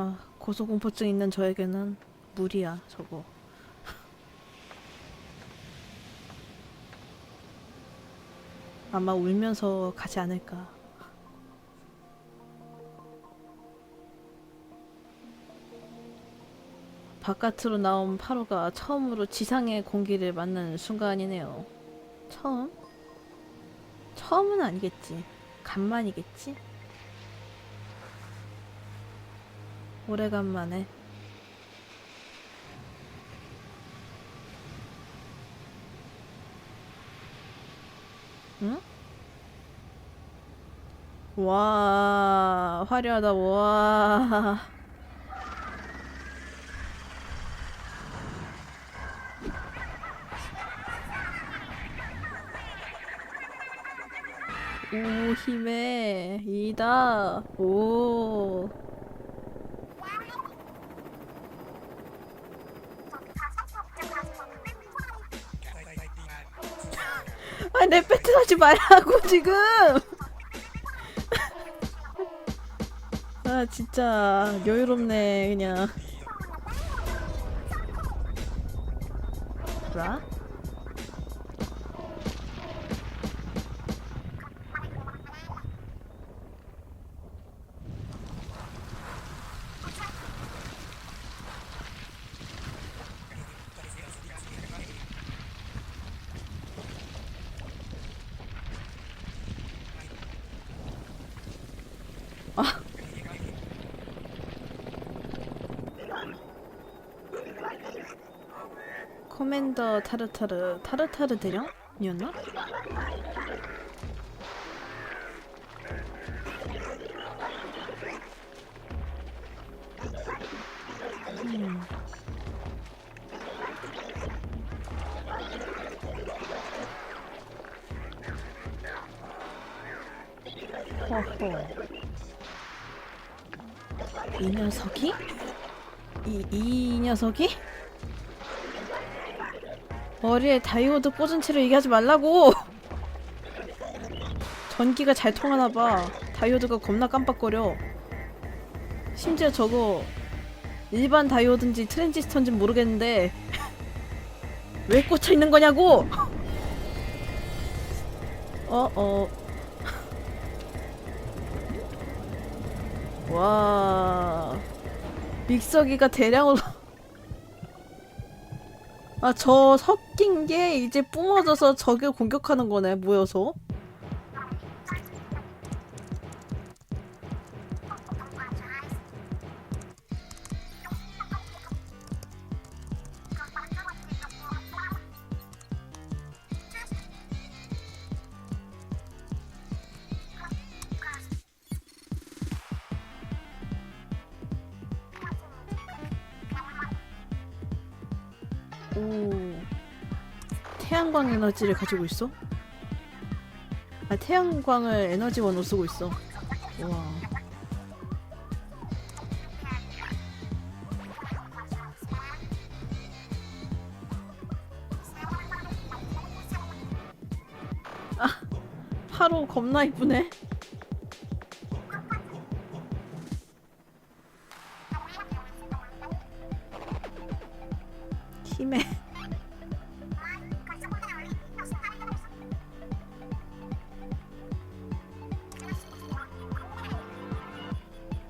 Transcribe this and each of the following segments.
아, 고소공포증 있는 저에게는 무리야, 저거. 아마 울면서 가지 않을까. 바깥으로 나온 파로가 처음으로 지상의 공기를 맞는 순간이네요. 처음? 처음은 아니겠지. 간만이겠지? 오래간만에. 응? 와, 화려하다, 와. 오, 힘에, 이다, 오. 내 배틀하지 말라고, 지금! 아, 진짜, 여유롭네, 그냥. 뭐야? 커맨 더 타르타르 타르타르 대령이었나? 음. 허허. 이 녀석이? 이, 이 녀석이? 머리에 다이오드 꽂은 채로 얘기하지 말라고! 전기가 잘 통하나봐. 다이오드가 겁나 깜빡거려. 심지어 저거 일반 다이오드인지 트랜지스터인지 모르겠는데 왜 꽂혀 있는 거냐고! 어, 어. 와. 믹서기가 대량으로 아, 저 섞인 게 이제 뿜어져서 적을 공격하는 거네, 모여서. 오. 태양광 에너지를 가지고 있어? 아, 태양광을 에너지원으로 쓰고 있어. 와. 아, 파로 겁나 이쁘네.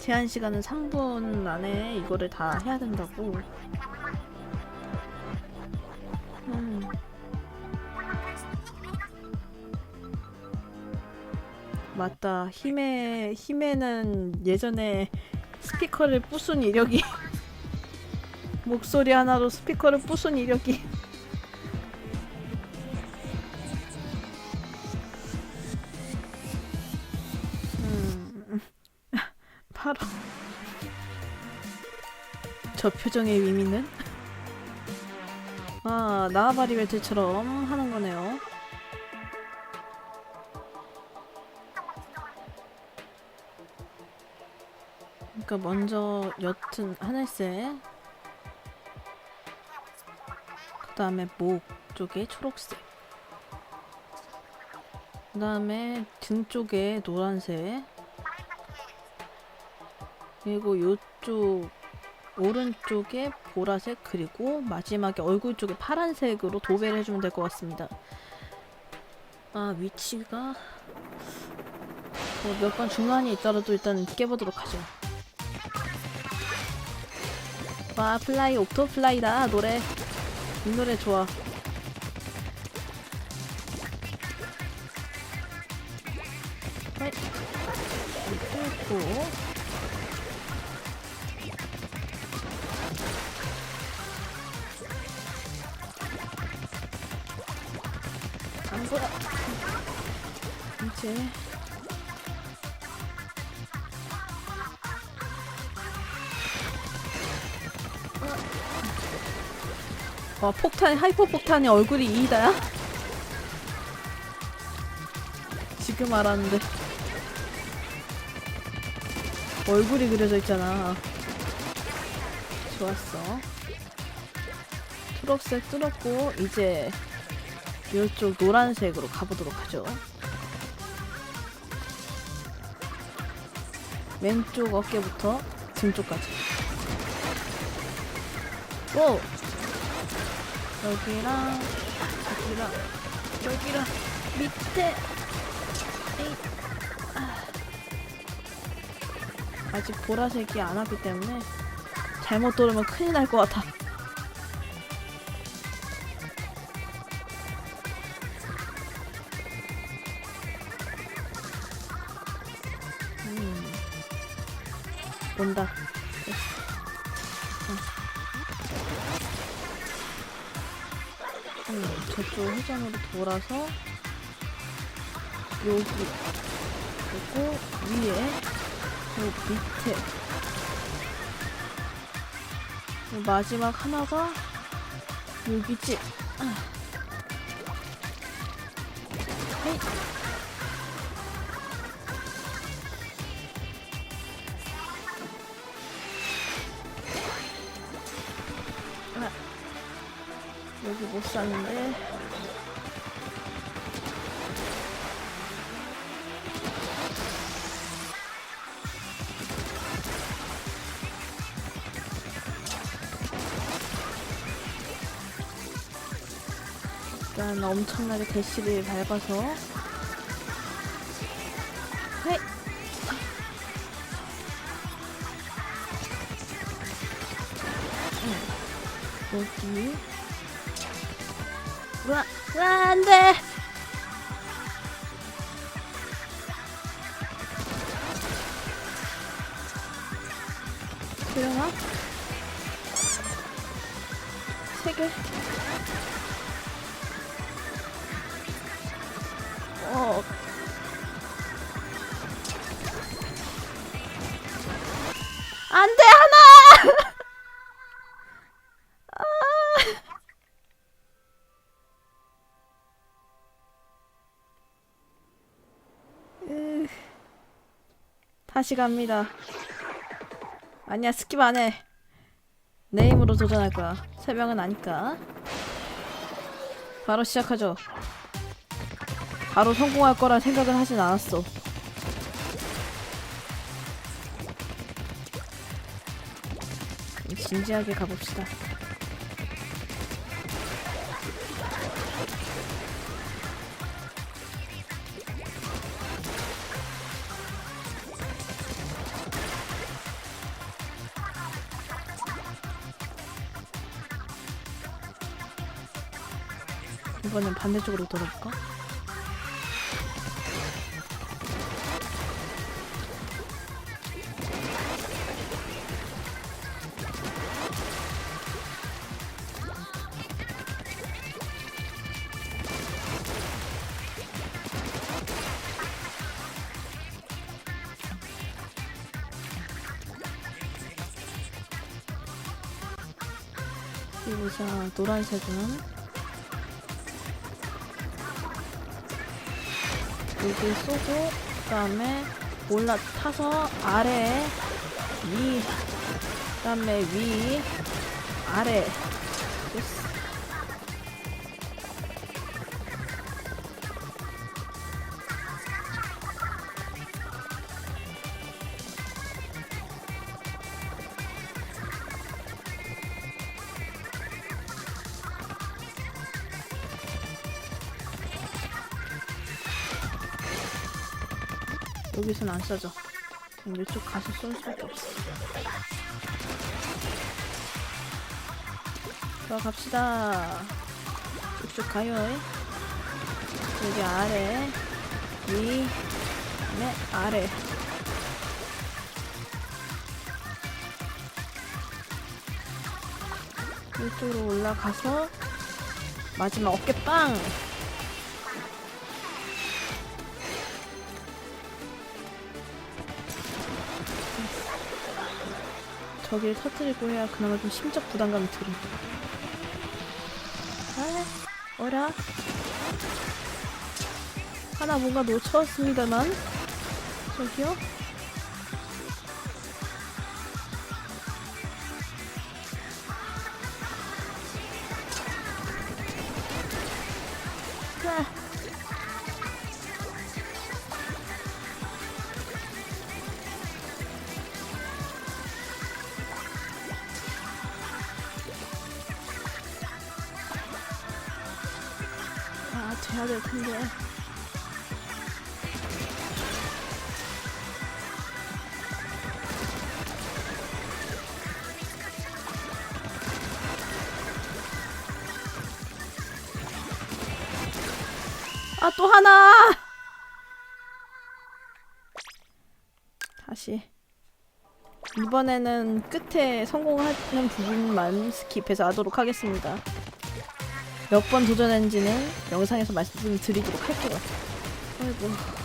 제한 시간은 3분 안에 이거를 다 해야 된다고. 음. 맞다. 힘에 힘에는 예전에 스피커를 부순 이력이 목소리 하나로 스피커를 부순 이력이 표정의 의미는 아 나와바리 벨트처럼 하는 거네요. 그러니까 먼저 옅은 하늘색 그 다음에 목 쪽에 초록색 그 다음에 등 쪽에 노란색 그리고 요 왼쪽 오른쪽에 보라색 그리고 마지막에 얼굴 쪽에 파란색으로 도배를 해주면 될 것 같습니다. 아 위치가 뭐 몇번 중간이 있더라도 일단 깨보도록 하죠. 와 플라이 옥토 플라이다 노래 이 노래 좋아. 하이 뚫고 이제 와 폭탄 하이퍼 폭탄이 얼굴이 이이다야? 지금 알았는데 얼굴이 그려져 있잖아. 좋았어. 초록색 뚫었고 이제 이쪽 노란색으로 가보도록 하죠. 왼쪽 어깨부터 등 쪽까지. 오! 여기랑 여기랑 여기랑 밑에 에이. 아. 아직 보라색이 안 왔기 때문에 잘못 돌으면 큰일 날 것 같아. 온다. 음, 저쪽 회전으로 돌아서 여기 그리고 위에 요 밑에 요 마지막 하나가 여기지. 여기 못 샀는데. 일단 엄청나게 대시를 밟아서. 헤이! 응. 여기 되려나? 세 개? 어. 안 돼, 하나! 아. 으, 다시 갑니다. 아니야, 스킵 안 해. 내 힘으로 도전할 거야. 세 명은 아니까. 바로 시작하죠. 바로 성공할 거라 생각은 하진 않았어. 진지하게 가봅시다. 이번엔 반대쪽으로 돌아볼까? 그리고 자 노란색은 여기 쏘고 그다음에 올라타서 아래 위 그다음에 위 아래 저기선 안 쏴져. 그럼 이쪽 가서 쏠 수밖에 없어. 들어갑시다. 쭉쭉 가요. 여기 아래, 위, 네 아래. 이쪽으로 올라가서 마지막 어깨 빵. 저기를 터뜨리고 해야 그나마 좀 심적 부담감이 들어. 아, 어라? 하나 뭔가 놓쳤습니다만. 저기요? 아, 돼야 될 텐데. 아, 또 하나! 다시. 이번에는 끝에 성공하는 부분만 스킵해서 하도록 하겠습니다. 몇 번 도전했는지는 영상에서 말씀드리도록 할게요. 아이고.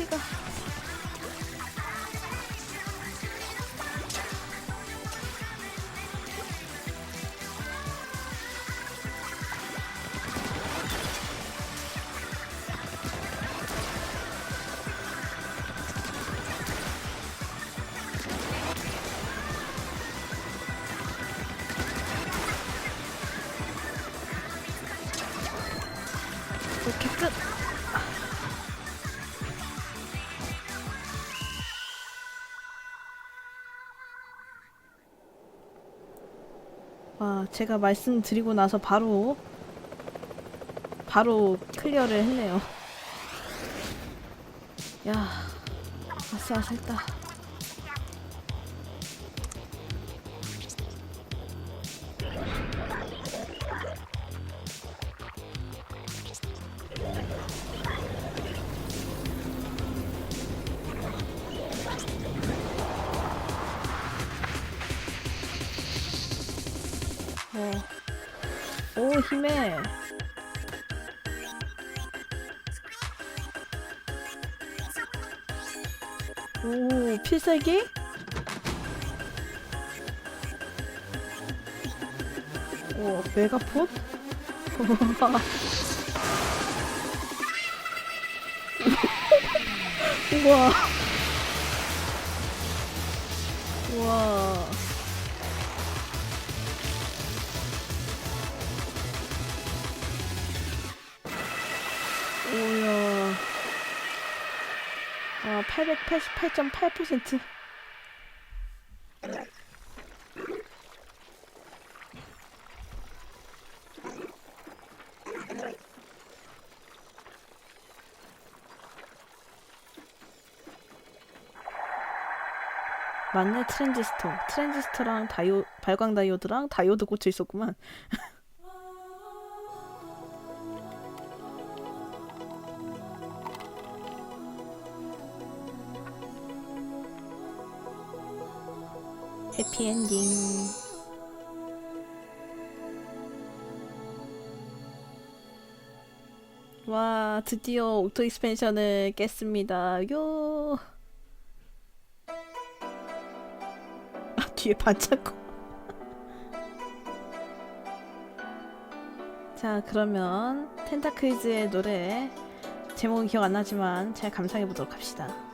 야, 어디가? 와, 제가 말씀드리고 나서 바로 바로 클리어를 했네요. 야, 아싸아싸했다. 오 힘내. 오 필살기? 오 메가폰? 우와. 우와. 888.8%. 맞네 트랜지스터 트랜지스터랑 다이오 발광 다이오드랑 다이오드 꽂혀 있었구만 해피엔딩 와 드디어 오토 익스펜션을 깼습니다 요 아, 뒤에 반짝고. 자, 그러면 텐타클즈의 노래 제목은 기억 안 나지만 잘 감상해 보도록 합시다.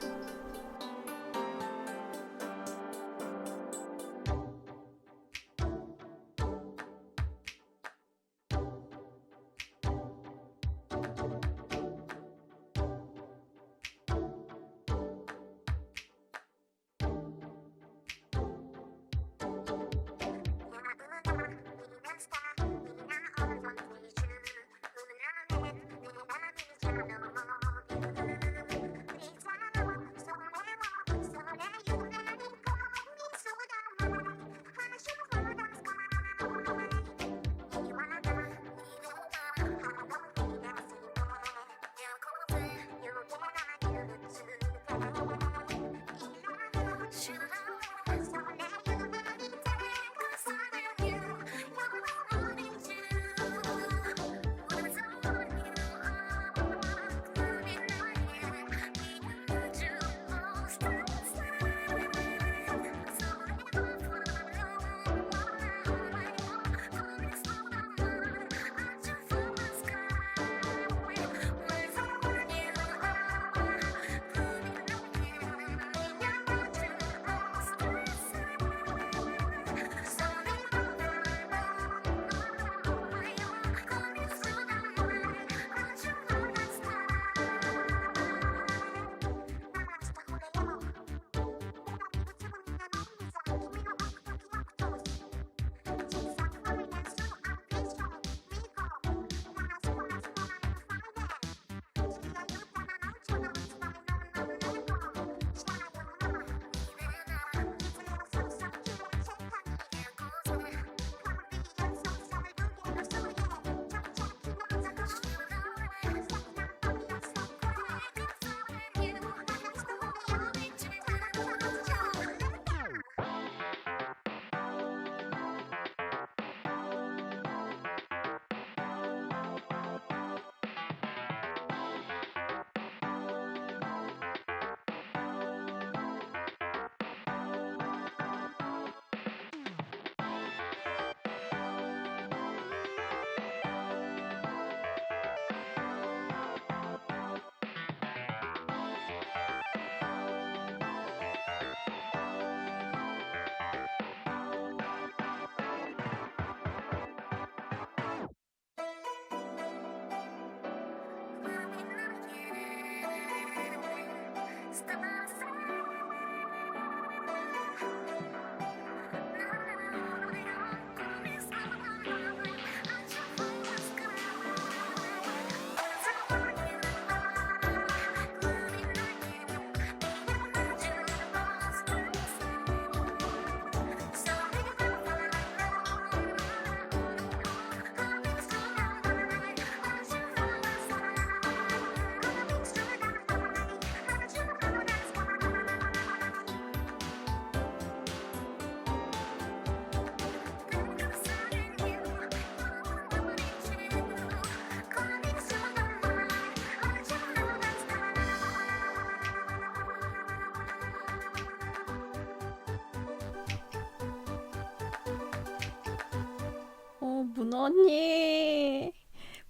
문어 언니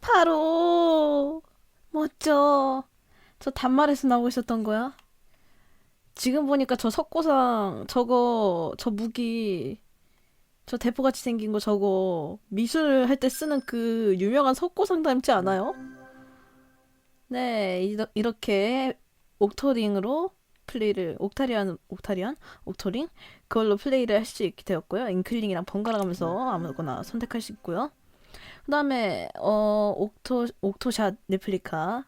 바로 멋져. 저 단말에서 나오고 있었던 거야? 지금 보니까 저 석고상 저거 저 무기 저 대포같이 생긴 거 저거 미술 할 때 쓰는 그 유명한 석고상 닮지 않아요? 네 이렇게 옥토링으로 플레이를 옥타리안 옥타리안? 옥토링 그걸로 플레이를 할 수 있게 되었고요. 인클링이랑 번갈아 가면서 아무거나 선택할 수 있고요. 그 다음에 어 옥토 옥토샷 레플리카가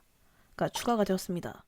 추가가 되었습니다.